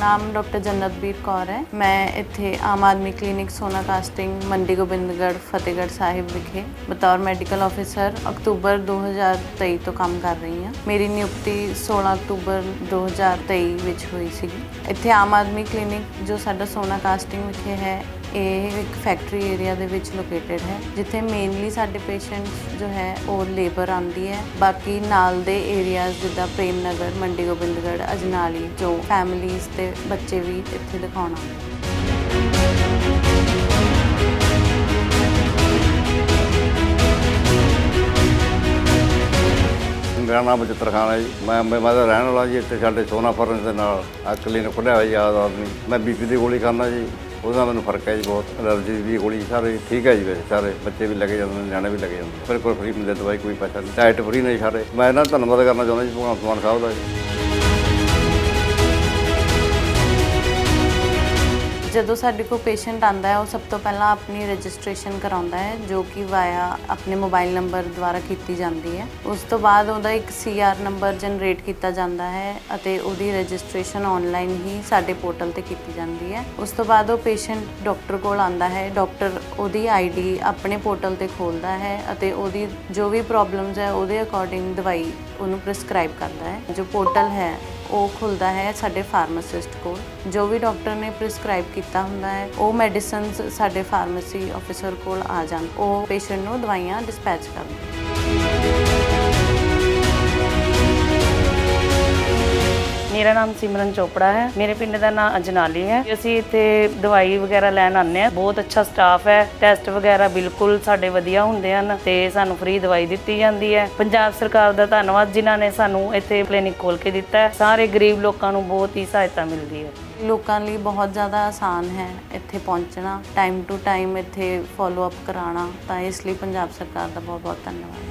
ਨਾਮ ਡਾਕਟਰ ਜੰਨਤਬੀਰ ਕੌਰ ਹੈ। ਮੈਂ ਇੱਥੇ ਆਮ ਆਦਮੀ ਕਲੀਨਿਕ ਸੋਨਾ ਕਾਸਟਿੰਗ ਮੰਡੀ ਗੋਬਿੰਦਗੜ੍ਹ ਫਤਿਹਗੜ੍ਹ ਸਾਹਿਬ ਵਿਖੇ ਬਤੌਰ ਮੈਡੀਕਲ ਆਫੀਸਰ ਅਕਤੂਬਰ 2023 ਤੋਂ ਕੰਮ ਕਰ ਰਹੀ ਹਾਂ। ਮੇਰੀ ਨਿਯੁਕਤੀ 16 ਅਕਤੂਬਰ 2023 ਵਿੱਚ ਹੋਈ ਸੀਗੀ। ਇੱਥੇ ਆਮ ਆਦਮੀ ਕਲੀਨਿਕ ਜੋ ਸਾਡਾ ਸੋਨਾ ਕਾਸਟਿੰਗ ਵਿਖੇ ਹੈ ਇਹ ਇੱਕ ਫੈਕਟਰੀ ਏਰੀਆ ਦੇ ਵਿੱਚ ਲੋਕੇਟਡ ਹੈ, ਜਿੱਥੇ ਮੇਨਲੀ ਸਾਡੇ ਪੇਸ਼ੈਂਟਸ ਜੋ ਹੈ, ਉਹ ਲੇਬਰ ਆਉਂਦੀ ਹੈ। ਬਾਕੀ ਨਾਲ ਦੇ ਏਰੀਆਜ਼ ਜਿੱਦਾਂ ਪ੍ਰੇਮ ਨਗਰ ਮੰਡੀ ਗੋਬਿੰਦਗੜ੍ਹ, ਅਜਨਾਲੀ, ਜੋ ਫੈਮਿਲੀਜ਼ ਤੇ ਬੱਚੇ ਵੀ ਇੱਥੇ ਦਿਖਾਉਣ ਆਉਂਦੇ ਮੇਰਾ ਨਾਮ ਬਚਿੱਤਰ ਖਾਨ ਹੈ ਜੀ। ਮੈਂ ਅੰਬੇ ਦਾ ਰਹਿਣ ਵਾਲਾ ਜੀ ਇੱਥੇ ਸਾਡੇ ਸੋਨਾ ਫਰਨ ਦੇ ਨਾਲ। ਆ ਕਲੀਨਿਕ ਖੁੱਲਿਆ ਹੋਇਆ ਯਾਦ ਆਦਮੀ। ਮੈਂ ਬੀਪੀ ਦੀ ਗੋਲੀ ਖਾਂਦਾ ਜੀ। ਉਹਦੇ ਨਾਲ ਮੈਨੂੰ ਫ਼ਰਕ ਹੈ ਜੀ ਬਹੁਤ। ਐਲਰਜੀ ਵੀ ਗੋਲੀ ਸਾਰੇ ਠੀਕ ਹੈ ਜੀ ਵੈਸੇ ਸਾਰੇ। ਬੱਚੇ ਵੀ ਲੱਗੇ ਜਾਂਦੇ ਨੇ, ਨਿਆਣੇ ਵੀ ਲੱਗੇ ਜਾਂਦੇ ਨੇ। ਬਿਲਕੁਲ ਫ੍ਰੀ ਮਿਲਦੇ ਦਵਾਈ ਕੋਈ ਪੈਸਾ ਨਹੀਂ। ਡਾਇਟ ਫ੍ਰੀ ਨੇ ਸਾਰੇ। ਮੈਂ ਇਹਨਾਂ ਦਾ ਧੰਨਵਾਦ ਕਰਨਾ ਚਾਹੁੰਦਾ ਜੀ ਭਗਵੰਤ ਮਾਨ ਸਾਹਿਬ ਦਾ ਜੀ। ਜਦੋਂ ਸਾਡੇ ਕੋਲ ਪੇਸ਼ੈਂਟ ਆਂਦਾ ਹੈ, ਉਹ ਸਭ ਤੋਂ ਪਹਿਲਾਂ ਆਪਣੀ ਰਜਿਸਟ੍ਰੇਸ਼ਨ ਕਰਾਉਂਦਾ ਹੈ, ਜੋ ਕਿ ਵਾਇਆ ਆਪਣੇ ਮੋਬਾਈਲ ਨੰਬਰ ਦੁਆਰਾ ਕੀਤੀ ਜਾਂਦੀ ਹੈ। ਉਸ ਤੋਂ ਬਾਅਦ ਉਹਦਾ ਇੱਕ ਸੀਆਰ ਨੰਬਰ ਜਨਰੇਟ ਕੀਤਾ ਜਾਂਦਾ ਹੈ ਅਤੇ ਉਹਦੀ ਰਜਿਸਟ੍ਰੇਸ਼ਨ ਆਨਲਾਈਨ ਹੀ ਸਾਡੇ ਪੋਰਟਲ ਤੇ ਕੀਤੀ ਜਾਂਦੀ ਹੈ। ਉਸ ਤੋਂ ਬਾਅਦ ਉਹ ਪੇਸ਼ੈਂਟ ਡਾਕਟਰ ਕੋਲ ਆਂਦਾ ਹੈ, ਡਾਕਟਰ ਉਹਦੀ ਆਈਡੀ ਆਪਣੇ ਪੋਰਟਲ ਤੇ ਖੋਲਦਾ ਹੈ ਅਤੇ ਉਹਦੀ ਜੋ ਵੀ ਪ੍ਰੋਬਲਮਸ ਹੈ, ਉਹਦੇ ਅਕੋਰਡਿੰਗ ਦਵਾਈ ਉਹਨੂੰ ਪ੍ਰਿਸਕ੍ਰਾਈਬ ਕਰਦਾ ਹੈ। ਜੋ ਪੋਰਟਲ ਹੈ ਉਹ ਖੁੱਲਦਾ ਹੈ ਸਾਡੇ ਫਾਰਮਾਸਿਸਟ ਕੋਲ, ਜੋ ਵੀ ਡਾਕਟਰ ਨੇ ਪ੍ਰਿਸਕ੍ਰਾਈਬ ਕੀਤਾ ਹੁੰਦਾ ਹੈ, ਉਹ ਮੈਡੀਸਿਨਸ ਸਾਡੇ ਫਾਰਮੇਸੀ ਆਫੀਸਰ ਕੋਲ ਆ ਜਾਣ, ਉਹ ਪੇਸ਼ੈਂਟ ਨੂੰ ਦਵਾਈਆਂ ਡਿਸਪੈਚ ਕਰਦੇ ਮੇਰਾ ਨਾਮ ਸਿਮਰਨ ਚੋਪੜਾ ਹੈ। ਮੇਰੇ ਪਿੰਡ ਦਾ ਨਾਮ ਅਜਨਾਲੀ ਹੈ। ਅਸੀਂ ਇੱਥੇ ਦਵਾਈ ਵਗੈਰਾ ਲੈਣ ਆਉਂਦੇ ਹਾਂ। ਬਹੁਤ ਅੱਛਾ ਸਟਾਫ ਹੈ। ਟੈਸਟ ਵਗੈਰਾ ਬਿਲਕੁਲ ਸਾਡੇ ਵਧੀਆ ਹੁੰਦੇ ਹਨ ਤੇ ਸਾਨੂੰ ਫ੍ਰੀ ਦਵਾਈ ਦਿੱਤੀ ਜਾਂਦੀ ਹੈ। ਪੰਜਾਬ ਸਰਕਾਰ ਦਾ ਧੰਨਵਾਦ ਜਿਨ੍ਹਾਂ ਨੇ ਸਾਨੂੰ ਇੱਥੇ ਕਲੀਨਿਕ ਖੋਲ ਕੇ ਦਿੱਤਾ ਹੈ। ਸਾਰੇ ਗਰੀਬ ਲੋਕਾਂ ਨੂੰ ਬਹੁਤ ਹੀ ਸਹਾਇਤਾ ਮਿਲਦੀ ਹੈ। ਲੋਕਾਂ ਲਈ ਬਹੁਤ ਜ਼ਿਆਦਾ ਆਸਾਨ ਹੈ ਇੱਥੇ ਪਹੁੰਚਣਾ ਟਾਈਮ ਟੂ ਟਾਈਮ ਇੱਥੇ ਫਾਲੋ ਅਪ ਕਰਾਉਣਾ। ਤਾਂ ਇਸ ਲਈ ਪੰਜਾਬ ਸਰਕਾਰ ਦਾ ਬਹੁਤ ਬਹੁਤ ਧੰਨਵਾਦ।